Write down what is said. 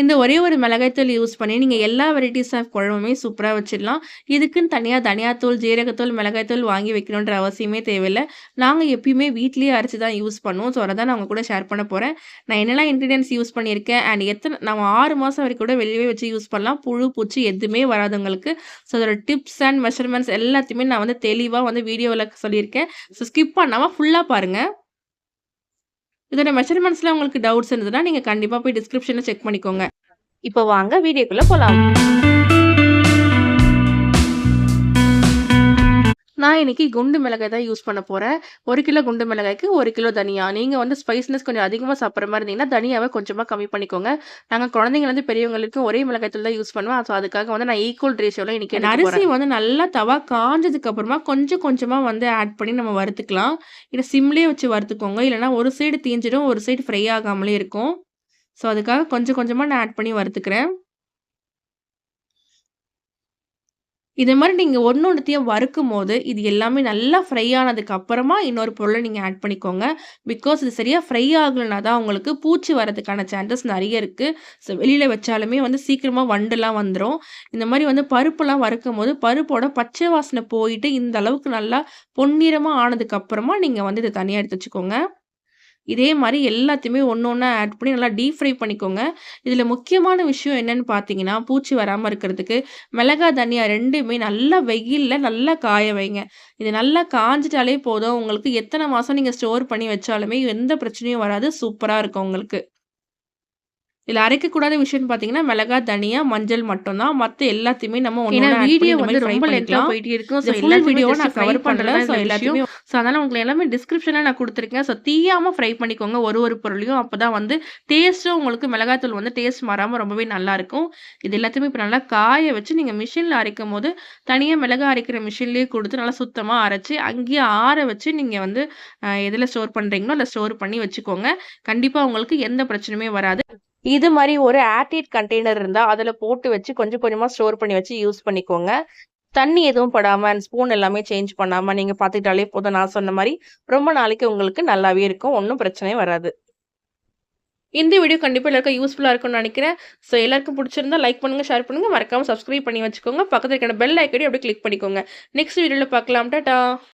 இந்த ஒரே ஒரு மிளகாய்த்தூள் யூஸ் பண்ணி நீங்கள் எல்லா வெரைட்டிஸ் ஆஃப் குழம்புமே சூப்பராக வச்சிடலாம். இதுக்குன்னு தனியாக தனியாத்தூள் ஜீரகத்தூள் மிளகாய்த்தூள் வாங்கி வைக்கணுன்ற அவசியமே தேவையில்லை. நாங்கள் எப்பயுமே வீட்லேயே அரைச்சி தான் யூஸ் பண்ணுவோம். ஸோ அதை தான் நான் உங்கள் கூட ஷேர் பண்ண போகிறேன் நான் என்னெல்லாம் இன்க்ரீடியன்ஸ் யூஸ் பண்ணியிருக்கேன் அண்ட் எத்தனை நம்ம ஆறு மாதம் வரைக்கும் கூட வெளியே வச்சு யூஸ் பண்ணலாம். புழு பூச்சி எதுவுமே வராது உங்களுக்கு. ஸோ அதோட டிப்ஸ் அண்ட் மெஷர்மெண்ட்ஸ் எல்லாத்தையுமே நான் வந்து தெளிவாக வந்து வீடியோவில் சொல்லியிருக்கேன். ஸோ ஸ்கிப் பண்ணாமல் ஃபுல்லாக பாருங்கள் இதோட மெஷர்மெண்ட்ஸ்ல உங்களுக்கு டவுட்ஸ் இருந்ததுன்னா நீங்க கண்டிப்பா போய் டிஸ்கிரிப்ஷன்ல செக் பண்ணிக்கோங்க. இப்போ வாங்க வீடியோக்குள்ள போலாம். நான் இன்னைக்கு குண்டு மிளகாய் தான் யூஸ் பண்ண போறேன். 1 கிலோ குண்டு மிளகாய்க்கு 1 கிலோ தனியா. நீங்க வந்து ஸ்பைஸ்னஸ் கொஞ்சம் அதிகமா சாப்பிடுற மாரி இருந்தீங்கன்னா, தனியாவ கொஞ்சமா கம்மி பண்ணிக்கோங்க. நாங்க குழந்தைங்கலேருந்து பெரியவங்க வரைக்கும் ஒரே மிளகாய் தூள் தான் யூஸ் பண்ணுவேன். ஸோ அதுக்காக வந்து நான் ஈக்குவல் ரேஷியோல இன்னைக்கு. அரிசி வந்து நல்லா தவா காஞ்சதுக்கு அப்புறமா கொஞ்சம் கொஞ்சமா வந்து ஆட் பண்ணி நம்ம வறுத்துக்கலாம். இத சிம்லயே வச்சு வறுத்துக்கோங்க. இல்லன்னா ஒரு சைடு தீஞ்சிடும், ஒரு சைடு ஃப்ரை ஆகாமலே இருக்கும். ஸோ அதுக்காக கொஞ்சம் கொஞ்சமா நான் ஆட் பண்ணி வறுத்துக்கிறேன். இது நீங்கள் ஒன்று ஒன்றுத்தையும் வறுக்கும் வறுக்கும்போது, இது எல்லாமே நல்லா ஃப்ரை ஆனதுக்கு அப்புறமா இன்னொரு பொருளை நீங்கள் ஆட் பண்ணிக்கோங்க. பிகாஸ் இது சரியாக ஃப்ரை ஆகலைன்னா தான் உங்களுக்கு பூச்சி வரதுக்கான சான்சஸ் நிறைய இருக்குது ஸோ வெளியில் வச்சாலுமே வந்து சீக்கிரமாக வண்டுலாம் வந்துடும் இந்த மாதிரி வந்து பருப்புலாம் வறுக்கும்போது, பருப்போட பச்சை வாசனை போயிட்டு இந்த அளவுக்கு நல்லா பொன்னிறமாக ஆனதுக்கு அப்புறமா நீங்கள் வந்து இதை தனியாக எடுத்து வச்சுக்கோங்க. இதே மாதிரி எல்லாத்தையுமே ஒன்று ஒன்றா ஆட் பண்ணி நல்லா டீப் ஃப்ரை பண்ணிக்கோங்க. இதில் முக்கியமான விஷயம் என்னென்னு பார்த்தீங்கன்னா, பூச்சி வராமல் இருக்கிறதுக்கு மிளகா, தனியா ரெண்டுமே நல்லா வெயிலில் நல்லா காய வைங்க. இது நல்லா காஞ்சிட்டாலே போதும். உங்களுக்கு எத்தனை மாதம் நீங்கள் ஸ்டோர் பண்ணி வச்சாலுமே எந்த பிரச்சனையும் வராது. சூப்பராக இருக்கும் உங்களுக்கு. இதுல அரைக்கக்கூடாத விஷயம்னு பார்த்தீங்கன்னா, மிளகா, தனியா, மஞ்சள் மட்டும் தான். மத்த எல்லாத்தையுமே நம்ம பண்ணி வீடியோ வந்து ரொம்ப லென்த்தா பண்ணிக்கலாம். போயிட்டே இருக்கும். ஸோ இந்த ஃபுல் எல்லாத்தையுமே வீடியோவ ஜஸ்ட் நான் கவர் பண்ணல. தான் ஸோ எல்லாத்தையுமே. ஸோ அதனால உங்களுக்கு எல்லாமே டிஸ்கிரிப்ஷன்ல நான் குடுத்துருக்கேன். ஸோ தீயாம ஃப்ரை பண்ணிக்கோங்க ஒரு ஒரு பொருளையும். அப்பதான் வந்து டேஸ்ட்டும் உங்களுக்கு மிளகாய்த்தூள் வந்து டேஸ்ட் மாறாம ரொம்பவே நல்லாருக்கும். இது எல்லாத்தையுமே இப்ப நல்லா காய வச்சு நீங்க மிஷின்ல அரைக்கும்போது, தனியா மிளகா அரைக்கிற மிஷின்லயே குடுத்து நல்லா சுத்தமா அரைச்சு, அங்கேயே ஆற வச்சு நீங்க வந்து எதுல ஸ்டோர் பண்றீங்களோ, அதுல ஸ்டோர் பண்ணி வச்சுக்கோங்க. கண்டிப்பா உங்களுக்கு எந்த பிரச்சனையுமே வராது. இது மாதிரி ஒரு ஏர்டைட் கண்டெய்னர் இருந்தால் அதில் போட்டு வச்சு கொஞ்சம் கொஞ்சமாக ஸ்டோர் பண்ணி வச்சு யூஸ் பண்ணிக்கோங்க. தண்ணி எதுவும் படாமல் அண்ட் ஸ்பூன் எல்லாமே சேஞ்ச் பண்ணாமல் நீங்கள் பார்த்துக்கிட்டாலே போதும். நான் சொன்ன மாதிரி ரொம்ப நாளைக்கு உங்களுக்கு நல்லாவே இருக்கும். ஒன்றும் பிரச்சனையே வராது. இந்த வீடியோ கண்டிப்பாக எல்லாருக்கும் யூஸ்ஃபுல்லாக இருக்கும்னு நினைக்கிறேன் ஸோ எல்லாருக்கும் பிடிச்சிருந்தா லைக் பண்ணுங்கள் ஷேர் பண்ணுங்க. மறக்காமல் சப்ஸ்கிரைப் பண்ணி வச்சுக்கோங்க. பக்கத்துல இருக்கிற பெல் ஐக்கடி அப்படியே கிளிக் பண்ணிக்கோங்க. நெக்ஸ்ட் வீடியோவில் பார்க்கலாம். டாட்டா